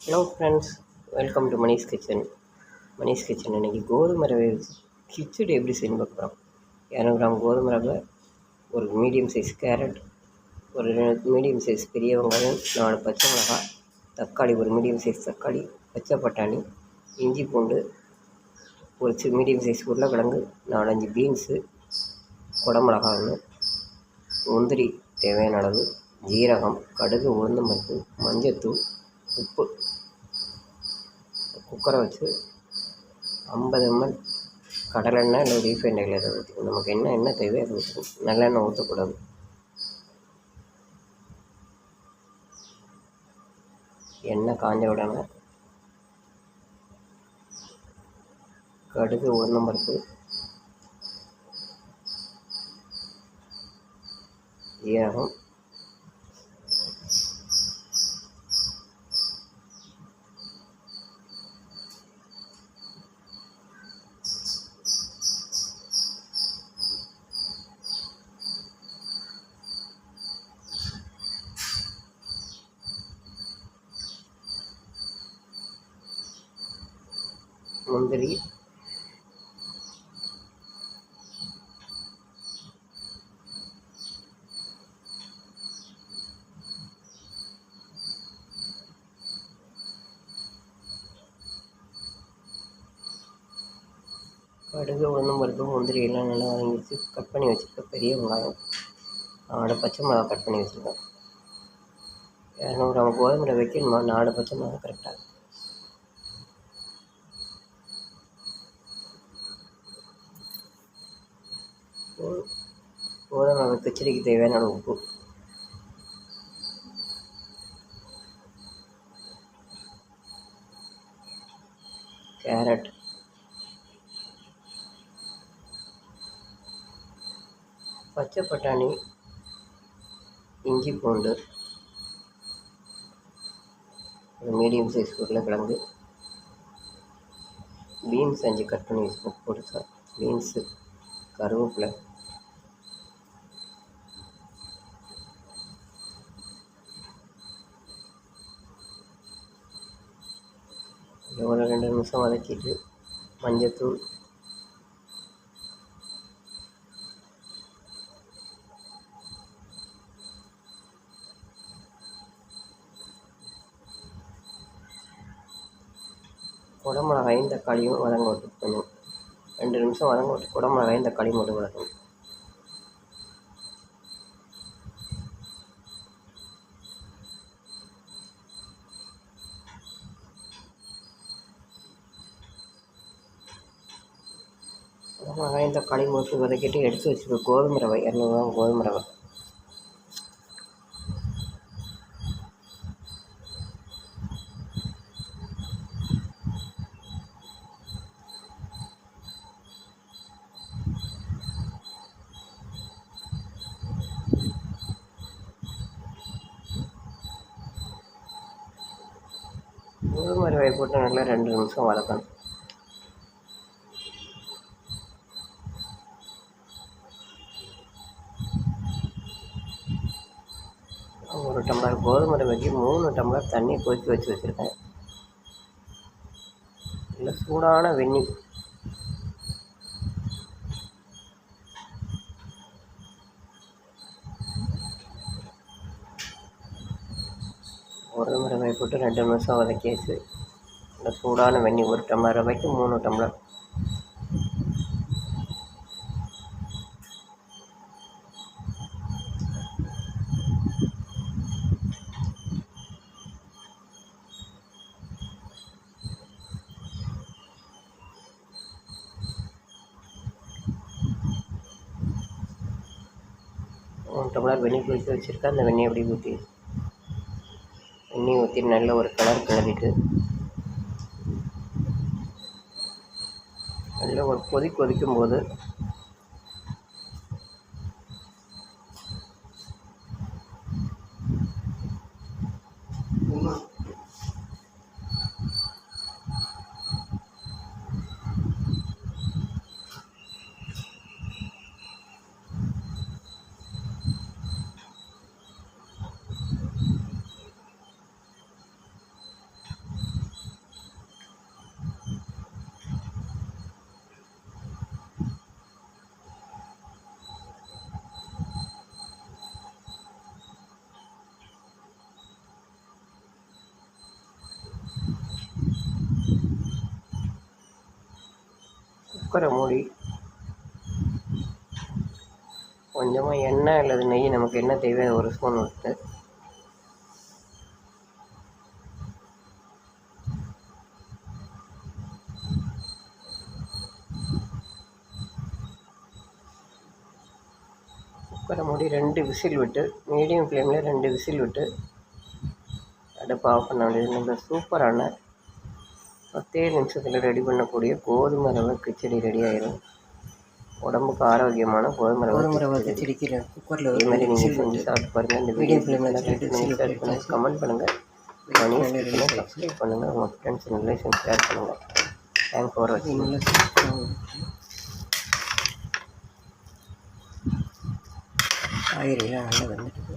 Hello friends welcome to Manish kitchen Manish kitchen இன்றைக்கி கோதுமை ரவை கிச்சடி எப்படி செய்யணும் பார்க்குறோம் இரநூறு கிராம் கோதுமை ரவை ஒரு மீடியம் சைஸ் கேரட் ஒரு மீடியம் சைஸ் பெரிய வெங்காயம் நாலு பச்சை மிளகாய் தக்காளி ஒரு மீடியம் சைஸ் தக்காளி பச்சை பட்டாணி இஞ்சி பூண்டு ஒரு சி மீடியம் சைஸ் உருளைக்கிழங்கு நாலஞ்சு பீன்ஸு குடமிளகா ஒன்று முந்திரி தேவையான அளவு ஜீரகம் கடுகு உளுந்தம்பருப்பு மஞ்சத்தூள் உப்பு குக்கரை வச்சு ஐம்பது எம்எல் கடலெண்ணெய் இல்லை ரீஃபைண்ட் ஆயில் எதை ஊற்றிக்கணும் நமக்கு என்ன எண்ணெய் தேவையோ அதை ஊற்றணும் நல்லெண்ணெய் ஊற்றக்கூடாது எண்ணெய் காஞ்ச உடனே கடுகு உளுந்தம்பருப்பு ஜீரகம் முந்திரி கடுகு உளுந்தம் பருப்பு முந்திரி எல்லாம் நல்லா வதங்கி வச்சு கட் பண்ணி வச்சுருக்க பெரிய வெங்காயம். நாலு பச்சை மிளகா கட் பண்ணி வச்சுருக்கேன். இரநூறு கிராம் கோதுமையில் வைக்கணுமா நாலு பச்சை மிளகா கரெக்டாக கோதுமை கச்சரிக்கு கிச்சடிக்கு தேவையான உப்பு. கேரட் பச்சை பட்டாணி இஞ்சி பூண்டு ஒரு மீடியம் சைஸ் உருளைக்கிழங்கு பீன்ஸ் அஞ்சு கட் பண்ணி வச்சுக்கோங்க பொடிசா பீன்ஸு கருவேப்பிலை ஒரு ரெண்டு நிமிஷம் வதக்கிட்டு மஞ்சத்தூள் குடமிளகாயும் தக்காளியும் வதங்க விட்டுக்கணும் ரெண்டு நிமிஷம் வதங்க விட்டு குடமிளகாயும் தக்காளியும் மட்டும் வதக்கணும். வெங்காயம் தக்காளி போட்டு வதக்கிட்டு எடுத்து வச்சுக்கோ கோதுமை ரவை இரநூறுவா கோதுமை ரவை. கோதுமை ரவை போட்டு நல்லா ரெண்டு நிமிஷம் வளர்க்கணும். ஒரு டம்ளர் கோதுமை வச்சு மூணு டம்ளர் தண்ணி கொதித்து வச்சு வச்சுருக்கேன். இல்லை சூடான வெந்நீர் கோதுமை போட்டு ரெண்டு நிமிஷம் வதக்கியாச்சு இந்த சூடான வெண்ணி ஒரு டம்ளர் ரவைக்கு மூணு டம்ளர். மூணு டம்ளர் வெந்நீர் குளிக்க வச்சுருக்கேன். அந்த வெந்நீர் அப்படியே ஊற்றி எண்ணெய் ஊற்றி நல்ல ஒரு கலர் கிளறிட்டு நல்ல ஒரு கொதி கொதிக்கும் போது குக்கரை மூடி. கொஞ்சமாக எண்ணெய் அல்லது நெய் நமக்கு என்ன தேவையோ ஒரு ஸ்பூன் விட்டு குக்கரை மூடி ரெண்டு விசில் விட்டு மீடியம் ஃப்ளேமில் ரெண்டு விசில் விட்டு அடுப்பு ஆஃப் பண்ண வேண்டியது. நம்ம சூப்பரான பத்தே நிமிஷத்தில் ரெடி பண்ணக்கூடிய கோதுமை ரவை கிச்சடி ரெடி ஆயிரும். உடம்புக்கு ஆரோக்கியமான கோதுமை கோதுமை ரவை கிச்சடி. கிச்சடிக்கு குக்கரில் இதே மாதிரி நீங்கள் செஞ்சு சாப்பிட்டு பாருங்கள் இந்த வீடியோ பண்ணுங்கள் கமெண்ட் பண்ணுங்கள் சப்ஸ்கிரைப் பண்ணுங்கள் உங்கள் ஃப்ரெண்ட்ஸ் அண்ட் ரிலேஷன் ஷேர் பண்ணுங்கள் தேங்க்ஸ் ஃபார் வாட்சிங் நல்லா வந்துட்டு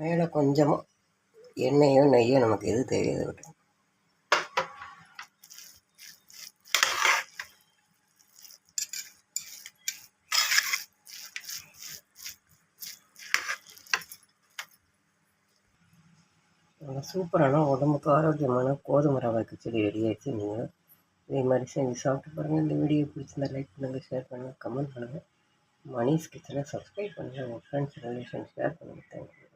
மேலே கொஞ்சமாக எண்ணெயோ நெய்யோ நமக்கு எது தெரியாது விட்டு நல்லா சூப்பரான உடம்புக்கு ஆரோக்கியமான கோதுமை ரவை கிச்சடி ரெடி ஆயிடுச்சு. நீங்கள் இதே மாதிரி செஞ்சு சாப்பிட்டு பாருங்கள் இந்த வீடியோ பிடிச்சிருந்தா லைக் பண்ணுங்கள் ஷேர் பண்ணுங்கள் கமெண்ட் பண்ணுங்கள் மணிஸ் கிச்சனை சப்ஸ்கிரைப் பண்ணுங்கள் உங்கள் ஃப்ரெண்ட்ஸ் ரிலேஷன் ஷேர் பண்ணுங்கள் தேங்க்யூ